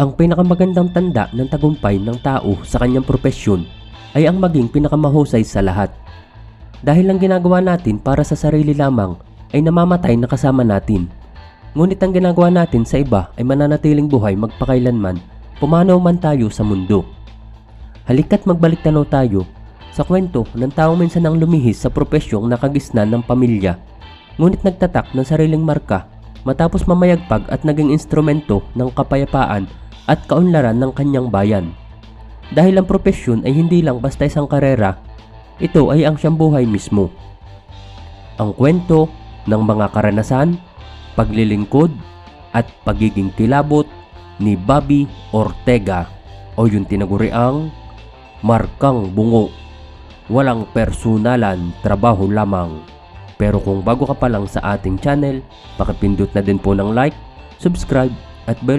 Ang pinakamagandang tanda ng tagumpay ng tao sa kanyang propesyon ay ang maging pinakamahusay sa lahat. Dahil ang ginagawa natin para sa sarili lamang ay namamatay na kasama natin. Ngunit ang ginagawa natin sa iba ay mananatiling buhay magpakailanman, pumanaw man tayo sa mundo. Halika't magbalik tanaw tayo sa kwento ng taong minsan ang lumihis sa propesyong nakagisnan ng pamilya, ngunit nagtatak ng sariling marka matapos mamayagpag at naging instrumento ng kapayapaan at kaunlaran ng kanyang bayan. Dahil ang propesyon ay hindi lang basta isang karera, ito ay ang siyang buhay mismo. Ang kwento ng mga karanasan, paglilingkod, at pagiging kilabot ni Bobby Ortega o yung tinaguriang Markang Bungo. Walang personalan, trabaho lamang. Pero kung bago ka pa lang sa ating channel, pakipindot na din po ng like, subscribe at bell